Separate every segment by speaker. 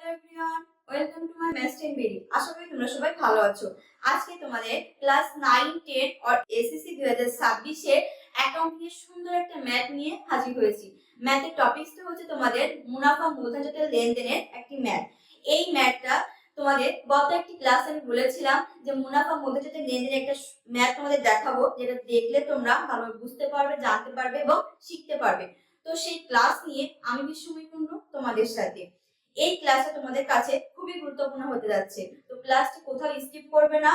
Speaker 1: Hello everyone welcome to my maths ten বেরি আশা করি তোমরা সবাই ভালো আছো। আজকে তোমাদের ক্লাস নাইন টেন আর এসএসসি দুই হাজার ছাব্বিশে অ্যাকাউন্টিং এর সুন্দর একটা ম্যাথ নিয়ে হাজির হয়েছি। ম্যাথের টপিকসটা হচ্ছে তোমাদের মুনাফা মূলধনজাতের লেনদেনের একটি ম্যাথ এই ম্যাথটা তোমাদের গত একটি ক্লাস আমি বলেছিলাম যে মুনাফা মূলধনজাতের লেনদেনের একটা ম্যাথ তোমাদের দেখাবো, যেটা দেখলে তোমরা ভালোভাবে বুঝতে পারবে, জানতে পারবে এবং শিখতে পারবে। তো সেই ক্লাস নিয়ে আমি বিশ্বময় কুণ্ডু তোমাদের সাথে? এই ক্লাসটা তোমাদের কাছে খুবই গুরুত্বপূর্ণ হতে যাচ্ছে। তো ক্লাসটি কোথাও স্কিপ করবে না।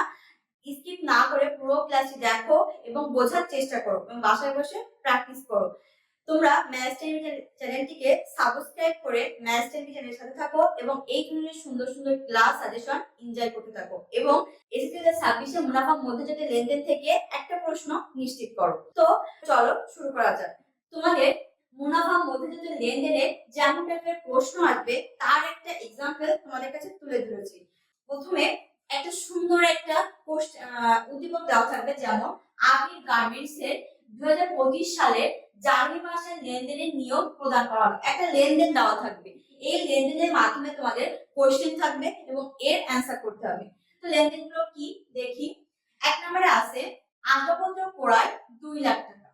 Speaker 1: স্কিপ না করে পুরো ক্লাসটি দেখো এবং বোঝার চেষ্টা করো এবং বাসায় বসে প্র্যাকটিস করো। তোমরা ম্যাথ টেলিভিশন চ্যানেলটিকে সাবস্ক্রাইব করে ম্যাথ টেলিভিশনের সাথে থাকো এবং এই ধরনের সুন্দর সুন্দর ক্লাস সাজেশন এনজয় করতে থাকো এবং এসএসসি ছাব্বিশে মুনাফা মধ্যজাতের লেনদেন থেকে একটা প্রশ্ন নিশ্চিত করো। তো চলো শুরু করা যাক। তোমাদের মুনাফা মধ্যজাতের লেনদেনে যেমন টাইপের প্রশ্ন আসবে, তার একটা এক্সাম্পল তোমাদের কাছে তুলে ধরেছি। প্রথমে একটা সুন্দর একটা উদ্দীপক দেওয়া থাকবে যেমন, আবির গার্মেন্টস এর দুই হাজার পঁচিশ সালে জানুয়ারি মাসের লেনদেনের নিয়ম প্রদান করা হবে একটা লেনদেন দেওয়া থাকবে। এই লেনদেনের মাধ্যমে তোমাদের কোশ্চেন থাকবে এবং এর অ্যান্সার করতে হবে। তো লেনদেনগুলো কি? দেখি এক নম্বরে আছে আসবাবপত্র ক্রয় দুই লাখ টাকা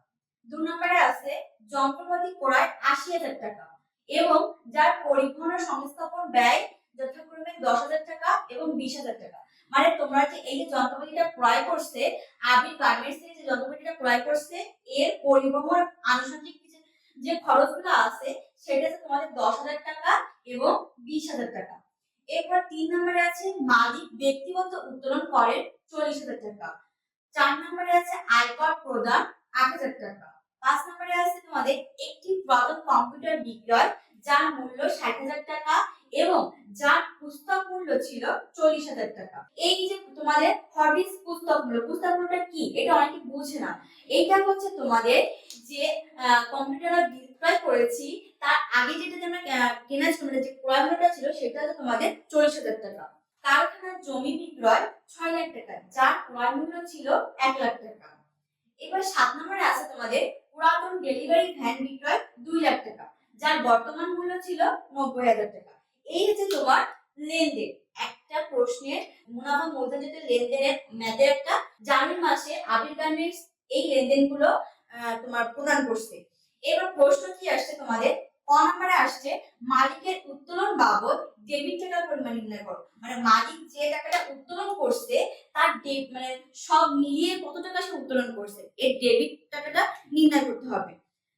Speaker 1: দু নম্বরে আছে যন্ত্রপাতি ক্রয় আশি হাজার টাকা এবং যার পরিবহন ও সংস্থাপন ব্যয় যথাক্রমে দশ হাজার টাকা এবং বিশ হাজার টাকা মানে তোমরা যে যন্ত্রপাতিটা ক্রয় করছে, আবির গার্মেন্টস থেকে যে যন্ত্রপাতিটা ক্রয় করছে, এর পরিবহন আনুষঙ্গিক যে- খরচগুলো আছে, সেটা তোমাদের দশ হাজার টাকা এবং বিশ হাজার টাকা। এরপর তিন নম্বরে আছে মালিক ব্যক্তিগত উত্তোলন করেন চল্লিশ হাজার টাকা। চার নম্বরে আছে আয়কর প্রদান আট হাজার টাকা। পাঁচ নম্বরে আছে তোমাদের একটি পুরাতন কম্পিউটার বিক্রয়, যার মূল্য ষাট হাজার টাকা এবং যার পুস্তক মূল্য ছিল চল্লিশ হাজার টাকা। এই যে তোমাদের হবিস পুস্তক মূল্য, পুস্তক মূল্যটা কি? এটা অনেকে বুঝে না। এইটা হচ্ছে তোমাদের যে কম্পিউটার বিক্রয় করেছি, তার আগে যেটা যে আমরা মানে যে ক্রয় মূল্যটা ছিল, সেটা হচ্ছে তোমাদের চল্লিশ হাজার টাকা। কারখানার জমি বিক্রয় ছয় লাখ টাকা, যার ক্রয় মূল্য ছিল এক লাখ টাকা। এবার সাত নম্বরে আছে তোমাদের পুরাতন ডেলিভারি ভ্যান বিক্রয় দুই লাখ টাকা, যার বর্তমান মূল্য ছিল নব্বই হাজার টাকা। এই হচ্ছে তোমার লেনদেন। একটা প্রশ্নের মুনাফা মূলধনজাতের লেনদেনের ম্যাথের একটা জানুয়ারি মাসে আবির এই লেনদেনগুলো তোমার প্রদান করছে। এবার প্রশ্ন কি আসছে তোমাদের? ক নম্বরে আসছে, মালিকের উত্তোলন বাবদ ডেবিট টাকার পরিমাণ নির্ণয় করো? মানে মালিক যে টাকাটা উত্তোলন করছে, তার মানে সব মিলিয়ে কত টাকা সে উত্তোলন করছে? এর ডেবিট টাকাটা নির্ণয় করতে হবে।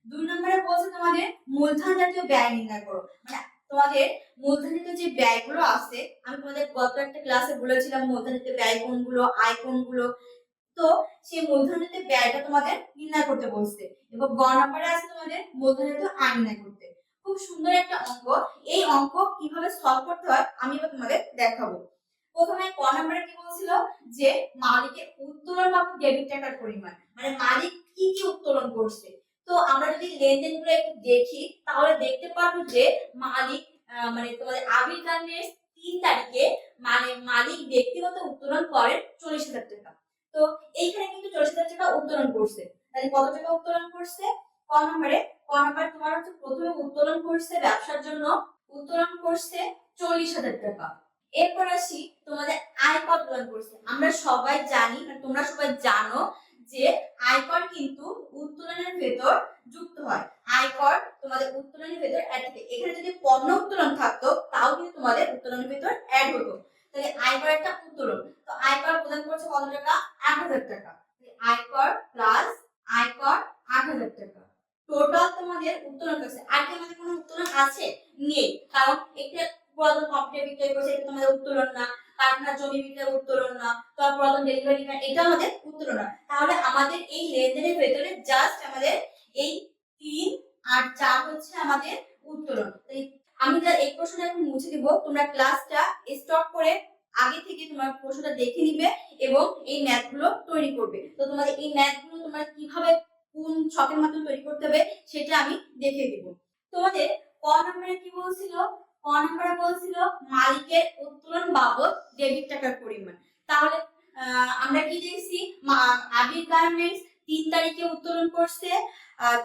Speaker 1: দুই নম্বরে বলছে তোমাদের, মূলধন জাতীয় ব্যয় নির্ণয় করো। মানে তোমাদের মূলধন জাতীয় যে ব্যয়গুলো আছে, আমি তোমাদের গত একটা ক্লাসে বলেছিলাম মূলধন জাতীয় ব্যয় কোনগুলো, আয় কোনগুলো। তো সেই মূলধন জাতীয় ব্যয়টা তোমাদের নির্ণয় করতে বলছে এবং গ নম্বরে আছে তোমাদের মূলধন জাতীয় আয় নির্ণয় করতে। খুব সুন্দর একটা অঙ্ক। এই অঙ্ক কীভাবে সলভ করতে হয়, আমি এবার তোমাদের দেখাবো। প্রথমে ক নম্বরে কি বলছিল? যে মালিকের উত্তোলন বাবদ ডেবিট টাকার পরিমাণ। মানে মালিক কি কি উত্তোলন করছে? তো আমরা যদি লেনদেনগুলো একটু দেখি, তাহলে দেখতে পারব যে মালিক মানে তোমাদের আবির গার্মেন্টস তিন তারিখে মানে মালিক ব্যক্তিগত উত্তোলন করেন চল্লিশ হাজার টাকা। তো এইখানে কিন্তু চল্লিশ হাজার টাকা উত্তোলন করছে। তাহলে কত টাকা উত্তোলন করছে? ক নম্বরে ক নম্বরে তোমার হচ্ছে প্রথমে উত্তোলন করছে ব্যবসার জন্য, উত্তোলন করছে চল্লিশ হাজার টাকা। এরপর আসি তোমাদের আয়কর প্রদান করছে। আমরা সবাই জানি মানে তোমরা সবাই জানো যে আয়কর কিন্তু উত্তোলনের ভেতর যুক্ত হয়। আয়কর তোমাদের উত্তোলনের ভেতর অ্যাড থাকে। এখানে যদি পণ্য উত্তোলন থাকতো, তাও কিন্তু তোমাদের উত্তোলনের ভেতর অ্যাড হতো। তাহলে আয়কর একটা উত্তোলন। তো আয়কর প্রদান করছে কত টাকা? আট হাজার টাকা। আয়কর প্লাস আয়কর আট হাজার টাকা। টোটাল তোমাদের উত্তোলন করছে। আর কি আমাদের কোনো উত্তোলন আছে? নেই। কারণ একটা পুরাতন কম্পিউটার বিক্রয় করছে, এটা তোমাদের উত্তোলন না। কারখানার জমি বিক্রয় উত্তোলন না, তারপর পুরাতন ডেলিভারি এটা আমাদের উত্তোলন না। তাহলে আমাদের এই লেনদেনের ভেতরে জাস্ট আমাদের এই তিন আর চার হচ্ছে আমাদের উত্তোলন। আমি যা এই প্রশ্নটা এখন মুছে দিব, তোমরা ক্লাসটা স্টপ করে আগে থেকে তোমার প্রশ্নটা দেখে নিবে এবং এই ম্যাথগুলো তৈরি করবে। তো তোমাদের এই ম্যাথগুলো তোমরা কীভাবে কোন ছকের মাধ্যমে তৈরি করতে হবে সেটা আমি দেখে দিব। তোমাদের ক নম্বরে কি বলছিল? ক নম্বরে বলছিল, মালিকের উত্তোলন বাবদ ডেবিট টাকার পরিমাণ। তাহলে আমরা কি দেখছি? আবির গার্মেন্টস তিন তারিখে উত্তোলন করছে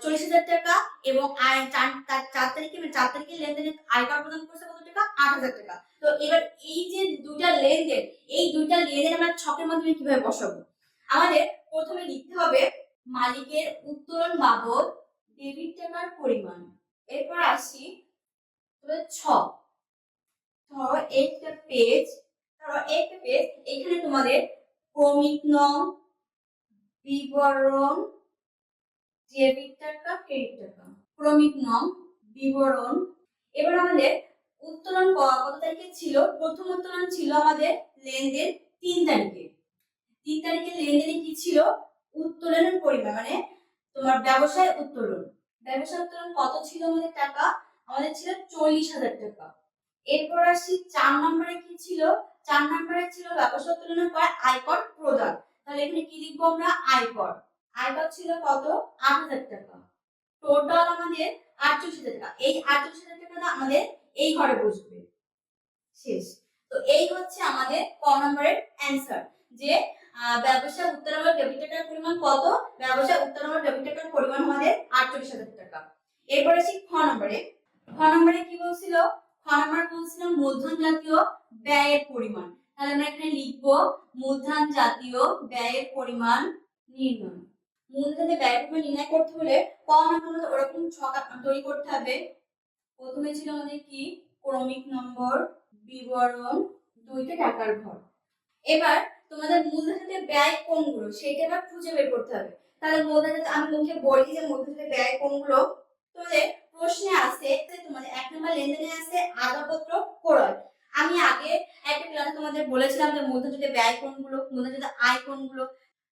Speaker 1: চল্লিশ হাজার টাকা এবং চার তারিখে মানে চার তারিখে লেনদেনে আয়কর প্রদান করছে কত টাকা? আট হাজার টাকা। তো এবার এই যে দুইটা লেনদেন, এই দুইটা লেনদেন আমরা ছকের মাধ্যমে কীভাবে বসাবো? আমাদের প্রথমে লিখতে হবে, মালিকের উত্তোলন বাবদ ডেবিট টাকার পরিমাণ। এরপর আসি ছ। ধরো একটা পেজ ধরো একটা পেজ এখানে তোমাদের ক্রমিক নং, বিবরণ ডেবিট টাকা ক্রেডিট টাকা। ক্রমিক নং, বিবরণ। এবার আমাদের উত্তোলন কত তারিখে ছিল? প্রথম উত্তোলন ছিল আমাদের লেনদেন তিন তারিখে। তিন তারিখে লেনদেনে কি ছিল? উত্তোলনের পরিমাণ মানে তোমার ব্যবসায় উত্তোলন। ব্যবসায় উত্তোলন কত ছিল আমাদের টাকা? আমাদের ছিল চল্লিশ হাজার টাকা। এরপর আসি চার নম্বরে কি ছিল? চার নম্বরে ছিল ব্যবসা উত্তোলনের পর আয়কর প্রদান। তাহলে এখানে কি লিখব আমরা? আয়কর। আয়কর ছিল কত? আট হাজার টাকা। টোটাল আমাদের আটচল্লিশ হাজার টাকা। এই আটচল্লিশ হাজার টাকাটা আমাদের এই ঘরে বসবে। শেষ। তো এই হচ্ছে আমাদের ক নম্বরের অ্যান্সার যে ব্যবসা উত্তরামূলক ডেবিট টাকার পরিমাণ কত? ব্যবসা উত্তরামূলক ডেবিট টাকার পরিমাণ আমাদের আটচল্লিশ হাজার টাকা। এরপরে আসি খ নম্বরে। খ নম্বরে কি বলছিল? খ নম্বরে বলছিল মূলধন জাতীয় ব্যয়ের পরিমাণ। তাহলে আমরা এখানে লিখব মূলধন জাতীয় ব্যয়ের পরিমাণ নির্ণয়। মূলধনে ব্যয়ের পরিমাণ নির্ণয় করতে হলে কম না কোনো ওরকম ছক তৈরি করতে হবে। প্রথমে ছিল আমাদের কি? ক্রমিক নম্বর, বিবরণ, দুইটা টাকার ঘর। এবার তোমাদের মূলধনের ব্যয় কোনগুলো সেটা এবার খুঁজে বের করতে হবে। তাহলে মূলধনের আমি মুখে বলি যে মূলধনের ব্যয় কোনগুলো? তোমাদের প্রশ্নে আছে তোমাদের এক নম্বর লেনদেনে আছে আদাপত্র ক্রয় আমি আগে একটা ক্লাসে তোমাদের বলেছিলাম যে মূলধনের ব্যয় কোনগুলো মূলধনের আয় কোনগুলো।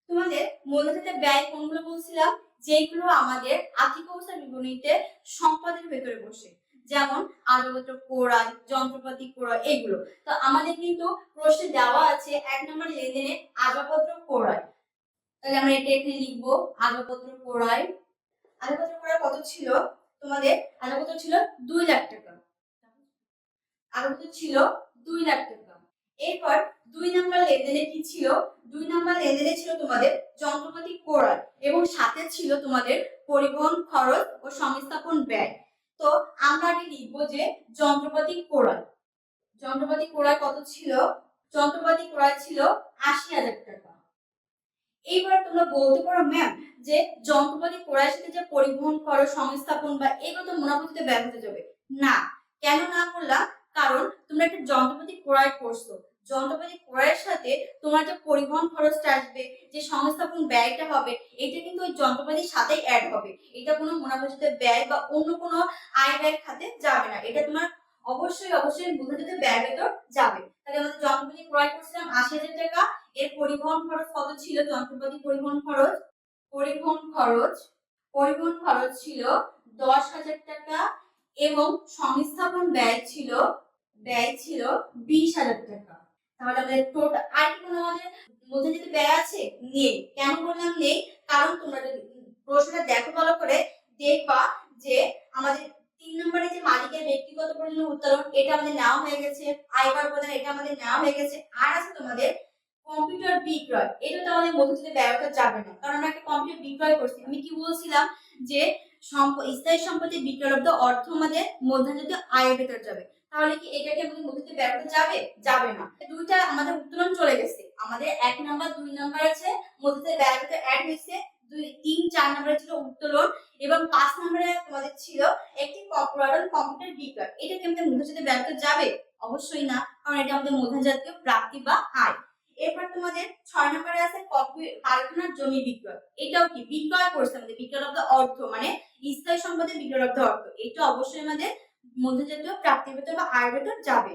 Speaker 1: তোমাদের মূলধনের ব্যয় কোনগুলো বলছিলাম? যেগুলো আমাদের আর্থিক অবস্থা বিবরণীতে সম্পদের ভেতরে বসে। যেমন আদাপত্র ক্রয় যন্ত্রপাতি ক্রয় এগুলো তো আমাদের কিন্তু প্রশ্নে দেওয়া আছে এক নম্বর লেনদেনে আসবাবপত্র ক্রয় তাহলে আমরা এটা এখানে লিখব, আসবাবপত্র ক্রয় আসবাবপত্র ক্রয় কত ছিল? তোমাদের আসবাবপত্র ছিল? দুই লাখ টাকা। আসবাবপত্র ছিল? দুই লাখ টাকা। এরপর দুই নাম্বার লেনদেনে কি ছিল? দুই নাম্বার লেনদেনে ছিল তোমাদের যন্ত্রপাতি ক্রয় এবং সাথে ছিল তোমাদের পরিবহন খরচ ও সংস্থাপন ব্যয়। তো আমরা আগে লিখব যে যন্ত্রপাতি ক্রয় যন্ত্রপাতি ক্রয় কত ছিল? যন্ত্রপাতি ক্রয় ছিল আশি হাজার টাকা। এইবার তোমরা বলতে পারো ম্যাম যে যন্ত্রপাতি ক্রয়ের সাথে যে পরিবহন খরচ সংস্থাপন বা এগুলো তো মুনাফাতে ব্যয় হতে যাবে। না, কেন না বললাম? কারণ তোমরা একটা যন্ত্রপাতি ক্রয় করছ। যন্ত্রপাতি ক্রয়ের সাথে তোমার যে পরিবহন খরচটা আসবে, যে সংস্থাপন ব্যয়টা হবে, এটা কিন্তু ওই যন্ত্রপাতির সাথেই অ্যাড হবে। এটা কোনো মুনাফাতে ব্যয় বা অন্য কোনো আয় ব্যয়ের খাতে যাবে না। এটা তোমার অবশ্যই অবশ্যই মূলধনিত ব্যয় ভেতর যাবে। তাহলে আমাদের যন্ত্রপাতি ক্রয় করছিলাম আশি হাজার টাকা। এর পরিবহন খরচ কত ছিল? যন্ত্রপাতি পরিবহন খরচ? পরিবহন খরচ? পরিবহন খরচ ছিল দশ হাজার টাকা এবং সংস্থাপন ব্যয় ছিল ব্যয় ছিল বিশ হাজার টাকা। তাহলে আমাদের টোটাল আর কি কোনো আমাদের? মধ্যে যদি ব্যয় আছে? নেই। কেন বললাম নেই? কারণ তোমরা প্রশ্নটা দেখো ভালো করে, দেখবা যে আমাদের তিন নম্বরে যে মালিকের প্রয়োজনীয় উত্তোলন এটা আমাদের নেওয়া হয়ে গেছে আয়কর প্রদান এটা আমাদের নেওয়া হয়ে গেছে, আর আছে তোমাদের কম্পিউটার বিক্রয় এটা তো আমাদের মধ্যে ব্যবহার যাবে না, কারণ আমরা একটা কম্পিউটার বিক্রয় করছি। আমি কি বলছিলাম যে স্থায়ী সম্পত্তি বিক্রয়লব্ধ অর্থ আমাদের মধ্যজাত আয়ের ভেতর যাবে। তাহলে কি এটাকে আমাদের মধ্যে ব্যবহার যাবে? যাবে না। দুইটা আমাদের উত্তোলন চলে গেছে। আমাদের এক নাম্বার, দুই নাম্বার আছে, মধ্যে ব্যবহার অ্যাড হয়েছে। দুই, তিন, চার নম্বরে ছিল উত্তোলন এবং পাঁচ নম্বরে তোমাদের ছিল একটি কর্পোরেটর কম্পিউটার বিক্রয় এটা কি আমাদের মধ্যজাত ব্যবহার যাবে? অবশ্যই না, কারণ এটা আমাদের মধ্যজাতীয় প্রাপ্তি বা আয়। এরপর তোমাদের ছয় নম্বরে আছে কারখানার জমি বিক্রয়। এটাও কি? বিক্রয় করছে আমাদের বিক্রয়লব্ধ অর্থ মানে স্থায়ী সম্পদের বিক্রয়লব্ধ অর্থ। এটা অবশ্যই আমাদের মধ্যজাতীয় প্রাপ্তির ভেতর বা আয়ের ভেতর যাবে।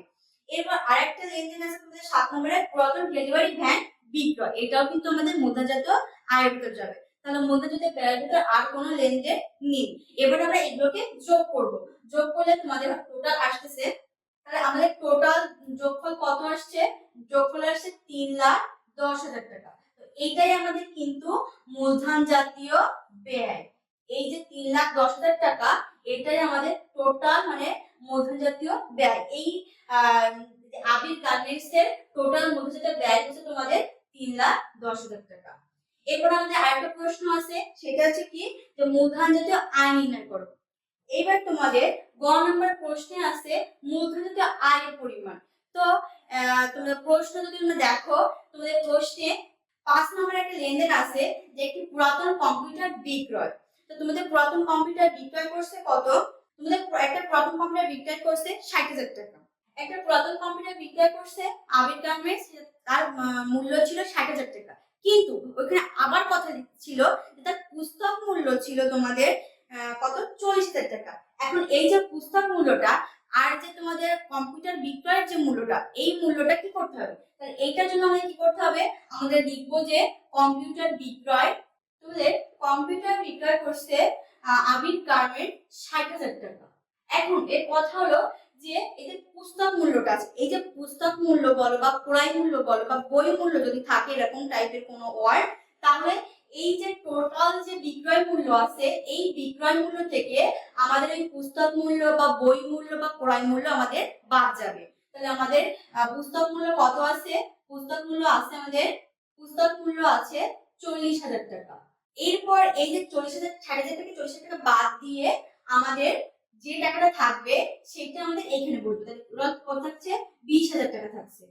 Speaker 1: এরপর আরেকটা লেনদেন আছে তোমাদের সাত নম্বরে পুরাতন ডেলিভারি ভ্যান বিক্রয়। এটাও কিন্তু আমাদের মধ্যজাতীয় আয়ের ভেতর যাবে। তাহলে মধ্যজাতীয় ব্যয়ের ভেতর আর কোনো লেনদেন নেই, এবার আমরা এগুলোকে যোগ করব। যোগ করলে তোমাদের টোটাল আসতেছে, তাহলে আমাদের টোটাল যোগফল কত আসছে? যোগফল আসছে তিন লাখ দশ হাজার টাকা। তো এইটাই আমাদের কিন্তু মূলধন জাতীয় ব্যয়। এই যে তিন লাখ দশ হাজার টাকা, এটাই আমাদের টোটাল মানে মূলধন জাতীয় ব্যয়। এই আবির গার্মেন্টস এর টোটাল মূলধন জাতীয় ব্যয় হচ্ছে তোমাদের তিন লাখ দশ হাজার টাকা। এরপর আমাদের আরেকটা প্রশ্ন আছে সেটা হচ্ছে কি? যে মূলধন জাতীয় আয় নির্ণয় করো। এইবার তোমাদের গ নম্বর প্রশ্নে আছে মূলধন জাতীয় আয়ের পরিমাণ। তো আহ, তোমাদের প্রশ্ন যদি তোমরা দেখো তোমাদের প্রশ্নে পাঁচ নম্বরে একটা লেনদেন আছে যে একটি পুরাতন কম্পিউটার বিক্রয়। তো তোমাদের পুরাতন কম্পিউটার বিক্রয় করছে কত? তোমাদের একটা পুরাতন কম্পিউটার বিক্রয় করছে ষাট হাজার টাকা। একটা পুরাতন কম্পিউটার বিক্রয় করছে আবির গার্মেন্টস তার মূল্য ছিল ষাট হাজার টাকা। কিন্তু ওইখানে আবার কথা ছিল যে তার পুস্তক মূল্য ছিল তোমাদের কত? চল্লিশ হাজার টাকা। এখন এই যে পুস্তক মূল্যটা আর যে তোমাদের কম্পিউটার বিক্রয়ের যে মূল্যটা, এই মূল্যটা কি করতে হবে? তাহলে এইটার জন্য আমাদের কি করতে হবে? আমাদের লিখব যে কম্পিউটার বিক্রয় তোমাদের কম্পিউটার বিক্রয় করছে আবির গার্মেন্ট ষাট হাজার টাকা। এখন এর কথা হলো যে এই যে পুস্তক মূল্যটা আছে, এই যে পুস্তক মূল্য বলো বা ক্রয় মূল্য বলো বা বই মূল্য যদি থাকে এরকম টাইপের কোনো ওয়ার্ড তাহলে এই যে টোটাল যে বিক্রয় মূল্য আছে, এই বিক্রয় মূল্য থেকে আমাদের এই পুস্তক মূল্য বা বই মূল্য বা ক্রয় মূল্য আমাদের বাদ যাবে। তাহলে আমাদের পুস্তক মূল্য কত আছে? পুস্তক মূল্য আছে আমাদের, পুস্তক মূল্য আছে চল্লিশ হাজার টাকা। এরপর এই যে চল্লিশ হাজার, ষাট হাজার থেকে চল্লিশ হাজার টাকা বাদ দিয়ে আমাদের যে টাকাটা থাকবে, সেটা আমাদের এখানে বলবে তাহলে কত থাকছে? বিশ হাজার টাকা থাকছে।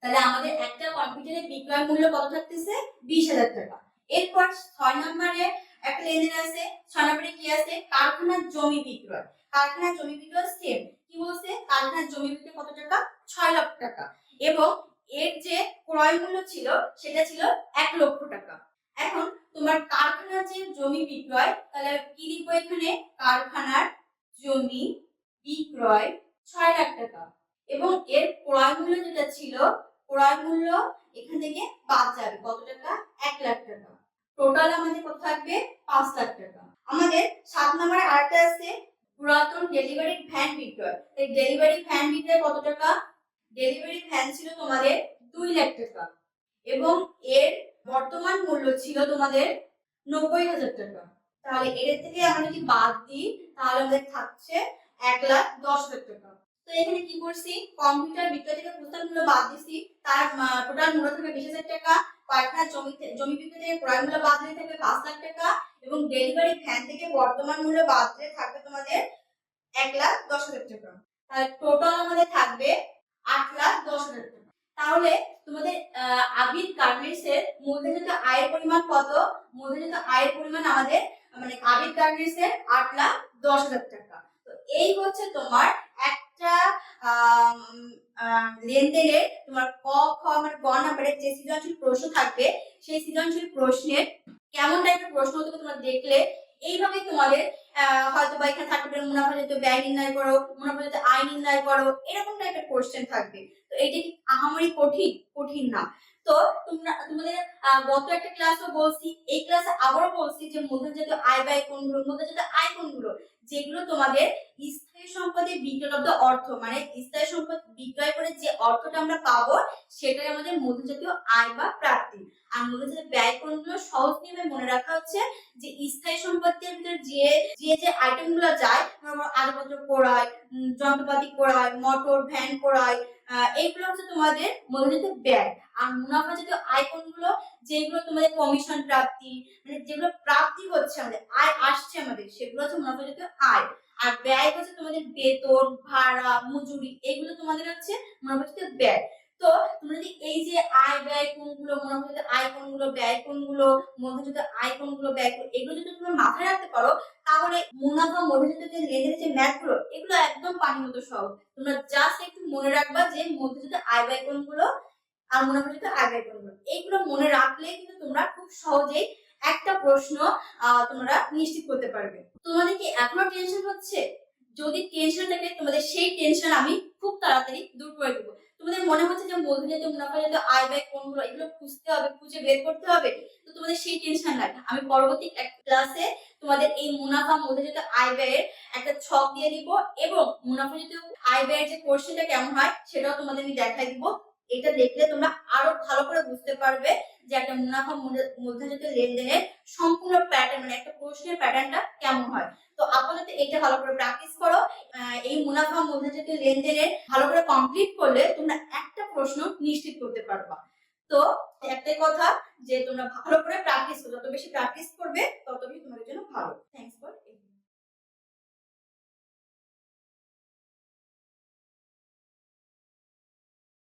Speaker 1: তাহলে আমাদের একটা কম্পিউটারের বিক্রয় মূল্য কত থাকতেছে? বিশ হাজার টাকা। এরপর ছয় নম্বরে একটা লেনদেন আছে, ছয় নম্বরে কি আছে? কারখানার জমি বিক্রয়। কারখানার জমি বিক্রয় সেম কি বলছে? কারখানার জমি বিক্রয় কত টাকা? ছয় লক্ষ টাকা। এবং এর যে ক্রয় মূল্য ছিল, সেটা ছিল এক লক্ষ টাকা। এখন তোমার কারখানার যে জমি বিক্রয়, তাহলে কি লিখব এখানে? কারখানার জমি, বিক্রয় ছয় লাখ টাকা। এবং এর ক্রয় মূল্য যেটা ছিল, ক্রয় মূল্য এখান থেকে বাদ যাবে। কত টাকা? এক লাখ টাকা। টোটাল আমাদের কত থাকবে? পাঁচ লাখ টাকা। আমাদের সাত নম্বরে আরেকটা আছে, পুরাতন ডেলিভারি ভ্যান বিক্রয়। এই ডেলিভারি ভ্যান বিক্রয় কত টাকা? ডেলিভারি ভ্যান ছিল তোমাদের দুই লাখ টাকা। এবং এর বর্তমান মূল্য ছিল তোমাদের নব্বই হাজার টাকা। তাহলে এর থেকে আমরা যদি বাদ দিই, তাহলে আমাদের থাকছে এক লাখ দশ হাজার টাকা। তো এখানে কি করছি? কম্পিউটার বিক্রয় থেকে পুস্তক মূল্য বাদ দিছি। তার টোটাল মূল্য থাকবে বিশ হাজার টাকা। কয়েকটা জমি জমি বিক্রয় থেকে ক্রয় মূল্য বাদ দিলে থাকবে পাঁচ লাখ টাকা। এবং ডেলিভারি ভ্যান থেকে বর্তমান মূল্য বাদ দিলে থাকবে তোমাদের এক লাখ দশ হাজার টাকা। তাহলে টোটাল আমাদের থাকবে আট লাখ দশ হাজার টাকা। তাহলে তোমাদের আবির গার্মেন্টস এর মূলধনিত আয়ের পরিমাণ কত? মূলধনিত আয়ের পরিমাণ আমাদের মানে আবির এর আট লাখ দশ হাজার টাকা। তো এই হচ্ছে তোমার একটা লেনদেনের তোমার ক, খ মানে গ নাম্বারের যে সৃজনশীল প্রশ্ন থাকবে, সেই সৃজনশীল প্রশ্নের কেমন টাইপের প্রশ্ন হতে তোমরা দেখলে, এইভাবে তোমাদের হয়তো বা এখানে থাকতে পারে মুনাফা জাতীয় ব্যয় নির্ণয় করো, মুনাফা জাতীয় আয় নির্ণয় করো, এরকম টাইপের কোশ্চেন থাকবে। তো এইটা কি আহামরি কঠিন? কঠিন না। তো তোমরা, তোমাদের গত একটা ক্লাসও বলছি, এই ক্লাসে আবারও বলছি যে মূলধন জাতীয় আয় ব্যয় কোনগুলো মূলধন জাতীয় আয় কোনগুলো যেগুলো তোমাদের স্থায়ী সম্পদে বিক্রয়লব্ধ অর্থ মানে স্থায়ী সম্পদ বিক্রয় করে যে অর্থটা আমরা পাবো, সেটাই আমাদের মূলধন জাতীয় আয় বা প্রাপ্তি। আর মূলধন জাতীয় ব্যয় কোনগুলো সহজ নিয়মে মনে রাখা হচ্ছে যে স্থায়ী সম্পত্তির ভিতরে যে যে যে আইটেমগুলো যায় আলোপত্র ক্রয় যন্ত্রপাতি ক্রয় মোটর ভ্যান ক্রয় এইগুলো হচ্ছে তোমাদের মূলধন ব্যয়। আর মুনাফা জাতীয় আয় কোনগুলো যেগুলো তোমাদের কমিশন প্রাপ্তি মানে যেগুলো প্রাপ্তি হচ্ছে আমাদের, আয় আসছে আমাদের, সেগুলো হচ্ছে মুনাফা জাতীয় আয়। আর ব্যয় হচ্ছে তোমাদের বেতন, ভাড়া, মজুরি এগুলো তোমাদের হচ্ছে মুনাফা জাতীয় ব্যয়। তো তোমরা যদি এই যে আয় ব্যয় কোনগুলো মুনাফা জাতীয় আয় কোনগুলো ব্যয় কোনগুলো মুনাফা জাতীয় আয় কোনগুলো ব্যয় এগুলো যদি তোমরা মাথায় রাখতে পারো, তাহলে মুনাফা মধ্যযুক্ত যে লেনদেনের যে ম্যাথগুলো, এগুলো একদম পানির মতো সহজ। তোমরা জাস্ট একটু মনে রাখবা যে মধ্যযুক্ত আয় ব্যয় কোনগুলো আর মুনাফা আয় ব্যয় কোনগুলো, এইগুলো মনে রাখলে কিন্তু তোমরা খুব সহজেই একটা প্রশ্ন তোমরা নিশ্চিত করতে পারবে। তোমাদের কি এখনও টেনশন হচ্ছে? যদি টেনশন থাকে, তোমাদের সেই টেনশন আমি খুব তাড়াতাড়ি দূর করে দেবো। তোমাদের মনে হচ্ছে যে মধ্যযুক্ত মুনাফা যাতে আয় ব্যয় কোনগুলো এগুলো খুঁজতে হবে, খুঁজে বের করতে হবে? তো তোমাদের সেই টেনশন নাই। আমি পরবর্তী ক্লাসে তোমাদের এই মুনাফা মধ্যযুক্ত আয় ব্যয়ের একটা ছক দিয়ে দিব এবং মুনাফা জাতীয় আয় ব্যয়ের যে কোর্সটা কেমন হয় সেটাও তোমাদের আমি দেখাই দিব। এটা দেখলে তোমরা আরও ভালো করে বুঝতে পারবে যে একটা মুনাফা মূলধনজাতীয় লেনদেনের সম্পূর্ণ প্যাটার্ন মানে একটা প্রশ্নের প্যাটার্নটা কেমন হয়। তো আপাতত এটা ভালো করে প্র্যাকটিস করো। এই মুনাফা মূলধনজাতীয় লেনদেনের ভালো করে কমপ্লিট করলে তোমরা একটা প্রশ্ন নিশ্চিত করতে পারবা। তো একটাই কথা যে তোমরা ভালো করে প্র্যাকটিস করো। যত বেশি প্র্যাকটিস করবে তত বেশি তোমাদের জন্য ভালো। Thanks for